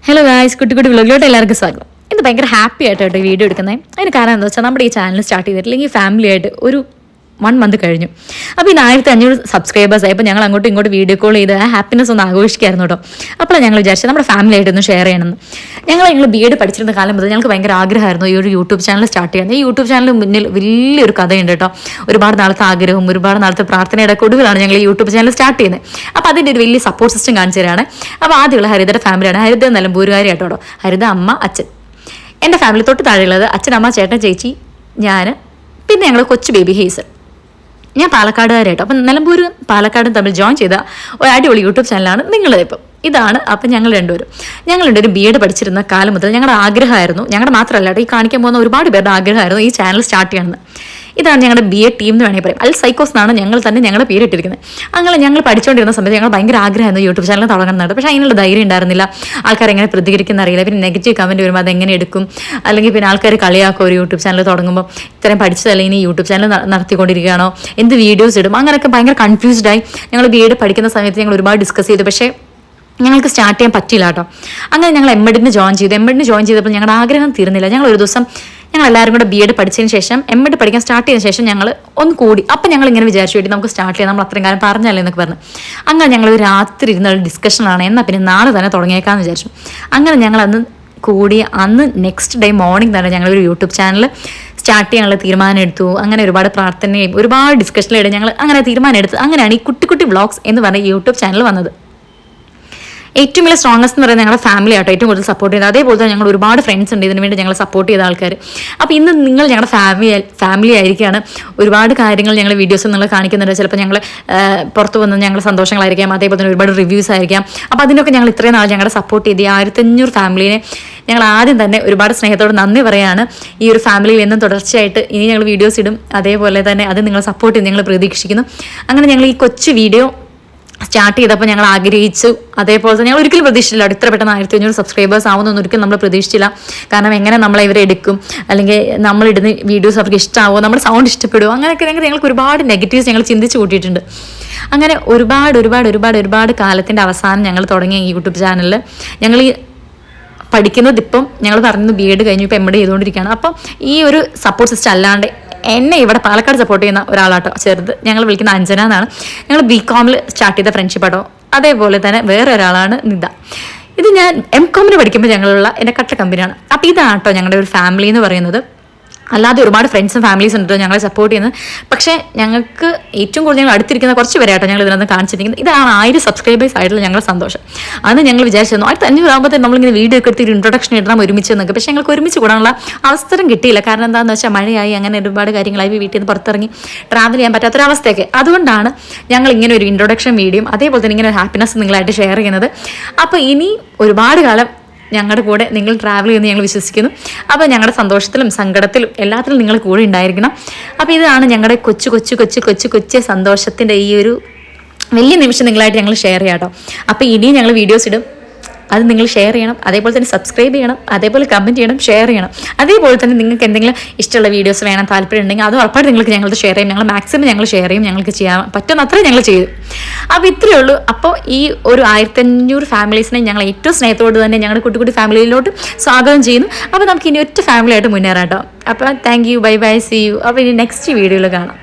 Hello guys കുട്ടി കുട്ടി എല്ലാവർക്കും സ്വാഗതം. ഇന്ന് ഭയങ്കര ഹാപ്പി ആയിട്ട് കേട്ടോ ഈ വീഡിയോ എടുക്കുന്നത് അതിന് കാരണം എന്താ വെച്ചാൽ നമ്മുടെ ഈ ചാനൽ സ്റ്റാർട്ട് ചെയ്തിട്ടില്ലെങ്കിൽ ഫാമിലി ആയിട്ട് ഒരു വൺ മന്ത് കഴിഞ്ഞു. അപ്പോൾ ഇന്ന് ആയിരത്തി അഞ്ഞൂറ് സബ്സ്ക്രൈബേഴ്സ് ആയപ്പോൾ ഞങ്ങൾ അങ്ങോട്ടും ഇങ്ങോട്ടും വീഡിയോ കോൾ ചെയ്ത് ആ ഹാപ്പിനെസ് ഒന്ന് ആഘോഷിക്കായിരുന്നു കേട്ടോ. അപ്പോഴാണ് ഞങ്ങൾ വിചാരിച്ചത് നമ്മുടെ ഫാമിലി ആയിട്ട് ഒന്ന് ഷെയർ ചെയ്യണമെന്ന്. ഞങ്ങൾ ഞങ്ങൾ ബി എഡ് പഠിച്ചിരുന്ന കാലം മുതൽ ഞങ്ങൾക്ക് ഭയങ്കര ആഗ്രഹമായിരുന്നു ഈ ഒരു യൂട്യൂബ് ചാനൽ സ്റ്റാർട്ട് ചെയ്യാൻ. ഈ യൂട്യൂബ് ചാനലിന് മുന്നിൽ വലിയൊരു കഥയുണ്ട് കേട്ടോ. ഒരുപാട് നാളത്തെ ആഗ്രഹവും ഒരുപാട് നാളത്തെ പ്രാർത്ഥനയുടെ ഒടുവിലാണ് ഞങ്ങൾ യൂട്യൂബ് ചാനൽ സ്റ്റാർട്ട് ചെയ്യുന്നത്. അപ്പോൾ അതിന്റെ ഒരു വലിയ സപ്പോർട്ട് സിസ്റ്റം കാണിച്ചു തരാണ്. അപ്പോൾ ആദ്യമുള്ള ഹരിതയുടെ ഫാമിലിയാണ് ഹരിത നിലമ്പൂരുകാരി കേട്ടോ ഹരിത അമ്മ അച്ഛൻ. എന്റെ ഫാമിലി തൊട്ട് താഴെയുള്ളത് അച്ഛൻ അമ്മ ചേട്ടൻ ചേച്ചി ഞാൻ പിന്നെ ഞങ്ങൾ കൊച്ചു ബേബി ഹേസൽ ഞാൻ പാലക്കാടുകാരായിട്ടോ അപ്പം നിലമ്പൂരും പാലക്കാടും തമ്മിൽ ജോയിൻ ചെയ്ത ഒരു അടിപൊളി യൂട്യൂബ് ചാനലാണ് നിങ്ങളിപ്പം ഇതാണ് അപ്പം ഞങ്ങൾ രണ്ടുപേരും. ഞങ്ങൾ രണ്ടുപേരും ബി എഡ് പഠിച്ചിരുന്ന കാലം മുതൽ ഞങ്ങളുടെ ആഗ്രഹമായിരുന്നു. ഞങ്ങളുടെ മാത്രമല്ല ഈ കാണിക്കാൻ പോകുന്ന ഒരുപാട് പേരുടെ ആഗ്രഹമായിരുന്നു ഈ ചാനൽ സ്റ്റാർട്ട് ചെയ്യണമെന്ന്. ഇതാണ് ഞങ്ങളുടെ ബി എഡ് ടീം എന്ന് വേണമെങ്കിൽ പറയും. അൽ സൈക്കോസ് എന്നാണ് ഞങ്ങൾ തന്നെ ഞങ്ങളുടെ പേരിട്ടിരിക്കുന്നത്. അങ്ങനെ ഞങ്ങൾ പഠിച്ചുകൊണ്ടിരുന്ന സമയത്ത് ഞങ്ങൾ ഭയങ്കര ആഗ്രഹമായിരുന്നു യൂട്യൂബ് ചാനൽ തുടങ്ങുന്നുണ്ട് പക്ഷേ അതിനുള്ള ധൈര്യം ഉണ്ടായിരുന്നില്ല. ആൾക്കാർ എങ്ങനെ പ്രതികരിക്കുന്ന അറിയില്ല. പിന്നെ നെഗറ്റീവ് കമന്റ് വരുമ്പോൾ അതെങ്ങനെ എടുക്കും? അല്ലെങ്കിൽ പിന്നെ ആൾക്കാർ കളിയാക്കും ഒരു യൂട്യൂബ് ചാനൽ തുടങ്ങുമ്പോൾ ഇത്രയും പഠിച്ചതല്ല ഇനി യൂട്യൂബ് ചാനൽ നടത്തിക്കൊണ്ടിരിക്കുകയാണോ? എന്ത് വീഡിയോസ് ഇടും? അങ്ങനെയൊക്കെ ഭയങ്കര കൺഫ്യൂസ്ഡായി ഞങ്ങൾ ബി എഡ് പഠിക്കുന്ന സമയത്ത് ഞങ്ങൾ ഒരുപാട് ഡിസ്കസ് ചെയ്തു. പക്ഷേ ഞങ്ങൾക്ക് സ്റ്റാർട്ട് ചെയ്യാൻ പറ്റില്ല കേട്ടോ. അങ്ങനെ ഞങ്ങൾ എംബഡിന് ജോയിൻ ചെയ്തു. എംബഡിന് ജോയിൻ ചെയ്തപ്പോൾ ഞങ്ങളുടെ ആഗ്രഹം തീർന്നില്ല. ഞങ്ങൾ ഒരു ദിവസം ഞങ്ങൾ എല്ലാവരും കൂടെ ബി എഡ് പഠിച്ചതിന് ശേഷം എം എഡ് പഠിക്കാൻ സ്റ്റാർട്ട് ചെയ്തതിന് ശേഷം ഞങ്ങൾ ഒന്ന് കൂടി. അപ്പം ഞങ്ങൾ ഇങ്ങനെ വിചാരിച്ചു വേണ്ടി നമുക്ക് സ്റ്റാർട്ട് ചെയ്യാം. നമ്മൾ അത്രയും കാലം പറഞ്ഞല്ലേ എന്നൊക്കെ പറഞ്ഞു. അങ്ങനെ ഞങ്ങൾ രാത്രി ഇരുന്ന ഡിസ്കഷനാണ് എന്നാൽ പിന്നെ നാളെ തന്നെ തുടങ്ങിയേക്കാമെന്ന് വിചാരിച്ചു. അങ്ങനെ ഞങ്ങൾ അന്ന് കൂടി അന്ന് നെക്സ്റ്റ് ഡേ മോർണിംഗ് തന്നെ ഞങ്ങൾ ഒരു യൂട്യൂബ് ചാനൽ സ്റ്റാർട്ട് ചെയ്യാനുള്ള തീരുമാനം എടുത്തു. അങ്ങനെ ഒരുപാട് പ്രാർത്ഥനയും ഒരുപാട് ഡിസ്കഷനിലിടെ ഞങ്ങൾ അങ്ങനെ തീരുമാനം എടുത്തു. അങ്ങനെയാണ് ഈ കുട്ടി കുട്ടി വ്ളോഗ്സ് എന്ന് പറഞ്ഞ യൂട്യൂബ് ചാനൽ വന്നത്. ഏറ്റവും വലിയ സ്ട്രോങ്സ്റ്റ് എന്ന് പറയുന്നത് ഞങ്ങളുടെ ഫാമിലി ആട്ടോ. ഏറ്റവും കൂടുതൽ സപ്പോർട്ട് ചെയ്തത് അതേപോലെ തന്നെ ഞങ്ങൾ ഒരുപാട് ഫ്രണ്ട്സ് ഉണ്ട്. ഇതിന് വേണ്ടി ഞങ്ങളെ സപ്പോർട്ട് ചെയ്ത ആൾക്കാർ അപ്പോൾ ഇന്ന് നിങ്ങൾ ഞങ്ങളുടെ ഫാമിലി ഫാമിലി ആയിരിക്കുകയാണ് ഒരുപാട് കാര്യങ്ങൾ ഞങ്ങൾ വീഡിയോസ് നിങ്ങൾ കാണിക്കുന്നുണ്ട്. ചിലപ്പോൾ ഞങ്ങൾ പുറത്ത് വന്ന് ഞങ്ങളുടെ സന്തോഷങ്ങളായിരിക്കാം. അതേപോലെ തന്നെ ഒരുപാട് റിവ്യൂസ് ആയിരിക്കാം. അപ്പോൾ അതിനൊക്കെ ഞങ്ങൾ ഇത്രയും നാൾ ഞങ്ങളുടെ സപ്പോർട്ട് ചെയ്ത് ഈ ആയിരത്തഞ്ഞൂറ് ഫാമിലിനെ ഞങ്ങൾ ആദ്യം തന്നെ ഒരുപാട് സ്നേഹത്തോട് നന്ദി പറയാണ്. ഈ ഒരു ഫാമിലിയിൽ എന്നും തുടർച്ചയായിട്ട് ഇനി ഞങ്ങൾ വീഡിയോസ് ഇടും. അതേപോലെ തന്നെ അത് നിങ്ങൾ സപ്പോർട്ട് ചെയ്ത് ഞങ്ങൾ പ്രതീക്ഷിക്കുന്നു. അങ്ങനെ ഞങ്ങൾ ഈ കൊച്ചു വീഡിയോ സ്റ്റാർട്ട് ചെയ്തപ്പോൾ ഞങ്ങൾ ആഗ്രഹിച്ചു. അതേപോലെ തന്നെ ഞങ്ങൾ ഒരിക്കലും പ്രതീക്ഷിച്ചില്ല. ഇത്ര പെട്ടെന്ന് ആയിരത്തി അഞ്ഞൂറ് സബ്സ്ക്രൈബേഴ്സ് ആവുമെന്നൊന്നും ഒരിക്കലും നമ്മൾ പ്രതീക്ഷിച്ചില്ല. കാരണം എങ്ങനെ നമ്മളെ ഇവരെ എടുക്കും? അല്ലെങ്കിൽ നമ്മളിടുന്ന വീഡിയോസ് അവർക്ക് ഇഷ്ടമാവോ നമ്മുടെ സൗണ്ട് ഇഷ്ടപ്പെടുമോ അങ്ങനെയൊക്കെ ഞങ്ങൾ ഞങ്ങൾക്ക് ഒരുപാട് നെഗറ്റീവ്സ് ഞങ്ങൾ ചിന്തിച്ചു കൂട്ടിയിട്ടുണ്ട്. അങ്ങനെ ഒരുപാട് ഒരുപാട് ഒരുപാട് ഒരുപാട് കാലത്തിന്റെ അവസാനം ഞങ്ങൾ തുടങ്ങിയ ഈ യൂട്യൂബ് ചാനലിൽ ഞങ്ങൾ ഈ പഠിക്കുന്നത് ഇപ്പം ഞങ്ങൾ പറഞ്ഞു ബി എഡ് കഴിഞ്ഞു ഇപ്പം എം എഡ് ചെയ്തുകൊണ്ടിരിക്കുകയാണ്. അപ്പം ഈ ഒരു സപ്പോർട്ട് സിസ്റ്റം അല്ലാണ്ട് എന്നെ ഇവിടെ പാലക്കാട് സപ്പോർട്ട് ചെയ്യുന്ന ഒരാളാട്ടോ ചെറുത്. ഞങ്ങൾ വിളിക്കുന്ന അഞ്ജന എന്നാണ്. ഞങ്ങൾ ബി കോമിൽ സ്റ്റാർട്ട് ചെയ്ത ഫ്രണ്ട്ഷിപ്പ് ആട്ടോ. അതേപോലെ തന്നെ വേറെ ഒരാളാണ് നിത. ഇത് ഞാൻ എം കോമിന് പഠിക്കുമ്പോൾ ഞങ്ങളുള്ള എന്റെ കട്ട കമ്പനിയാണ് അപ്പോൾ ഇതാണ് കേട്ടോ ഞങ്ങളുടെ ഒരു ഫാമിലി എന്ന് പറയുന്നത്. അല്ലാതെ ഒരുപാട് ഫ്രണ്ട്സും ഫാമിലീസും ഉണ്ട് ഞങ്ങളെ സപ്പോർട്ട് ചെയ്യുന്നത്. പക്ഷേ ഞങ്ങൾക്ക് ഏറ്റവും കൂടുതൽ ഞങ്ങൾ അടുത്തിരിക്കുന്ന കുറച്ച് പേരായിട്ട് ഞങ്ങൾ ഇതിനകത്ത് കാണിച്ചിരിക്കുന്നത്. ഇതാണ് ആയിരം സബ്സ്ക്രൈബേഴ്സ് ആയിട്ടുള്ള ഞങ്ങളുടെ സന്തോഷം. അന്ന് ഞങ്ങൾ വിചാരിച്ചിരുന്നു ആയിരത്തി അഞ്ഞൂറ് ആകുമ്പോഴത്തേക്കും നമ്മളിങ്ങനെ വീഡിയോ ഒക്കെ എടുത്ത് ഇൻട്രൊഡക്ഷൻ ഇടണം ഒരുമിച്ച് എന്നൊക്കെ പക്ഷേ ഞങ്ങൾക്ക് ഒരുമിച്ച് കൂടാനുള്ള അവസരം കിട്ടിയില്ല. കാരണം എന്താണെന്ന് വെച്ചാൽ മഴയായി അങ്ങനെ ഒരുപാട് കാര്യങ്ങളായി വീട്ടിൽ നിന്ന് പുറത്തിറങ്ങി ട്രാവൽ ചെയ്യാൻ പറ്റാത്തൊരവസ്ഥയൊക്കെ അതുകൊണ്ടാണ് ഞങ്ങൾ ഇങ്ങനെ ഒരു ഇൻട്രൊഡക്ഷൻ വീഡിയോ അതേപോലെ തന്നെ ഇങ്ങനെ ഒരു ഹാപ്പിനെസ് നിങ്ങളായിട്ട് ഷെയർ ചെയ്യുന്നത്. അപ്പോൾ ഇനി ഒരുപാട് കാലം ഞങ്ങളുടെ കൂടെ നിങ്ങൾ ട്രാവൽ ചെയ്യുമെന്ന് ഞങ്ങൾ വിശ്വസിക്കുന്നു. അപ്പോൾ ഞങ്ങളുടെ സന്തോഷത്തിലും സങ്കടത്തിലും എല്ലാത്തിലും നിങ്ങൾ കൂടെ ഉണ്ടായിരിക്കണം. അപ്പോൾ ഇതാണ് ഞങ്ങളുടെ കൊച്ചു കൊച്ചു കൊച്ചു കൊച്ചു കൊച്ചു സന്തോഷത്തിന്റെ ഈ ഒരു വലിയ നിമിഷം നിങ്ങളായിട്ട് ഞങ്ങൾ ഷെയർ ചെയ്യാം കേട്ടോ അപ്പോൾ ഇനിയും ഞങ്ങൾ വീഡിയോസ് ഇടും. അത് നിങ്ങൾ ഷെയർ ചെയ്യണം. അതേപോലെ തന്നെ സബ്സ്ക്രൈബ് ചെയ്യണം. അതേപോലെ കമന്റ് ചെയ്യണം. ഷെയർ ചെയ്യണം. അതേപോലെ തന്നെ നിങ്ങൾക്ക് എന്തെങ്കിലും ഇഷ്ടമുള്ള വീഡിയോസ് വേണം താല്പര്യം ഉണ്ടെങ്കിൽ അത് ഉറപ്പായിട്ട് നിങ്ങൾക്ക് ഞങ്ങളത് ഷെയർ ചെയ്യും. ഞങ്ങൾ മാക്സിമം ഞങ്ങൾ ഷെയർ ചെയ്യും. ഞങ്ങൾക്ക് ചെയ്യാൻ പറ്റുന്ന ഞങ്ങൾ ചെയ്തു അപ്പോൾ ഇത്രയേ ഉള്ളൂ. അപ്പോൾ ഈ ഒരു ആയിരത്തഞ്ഞൂറ് ഫാമിലീസിനെ ഞങ്ങൾ ഏറ്റവും സ്നേഹത്തോട് തന്നെ ഞങ്ങളുടെ കുട്ടി കുട്ടി ഫാമിലിയിലോട്ട് സ്വാഗതം ചെയ്യുന്നു. അപ്പോൾ നമുക്ക് ഇനി ഒറ്റ ഫാമിലിയായിട്ട് മുന്നേറാം കേട്ടോ. അപ്പോൾ thank you bye bye see you അപ്പോൾ ഇനി നെക്സ്റ്റ് വീഡിയോയിൽ കാണാം.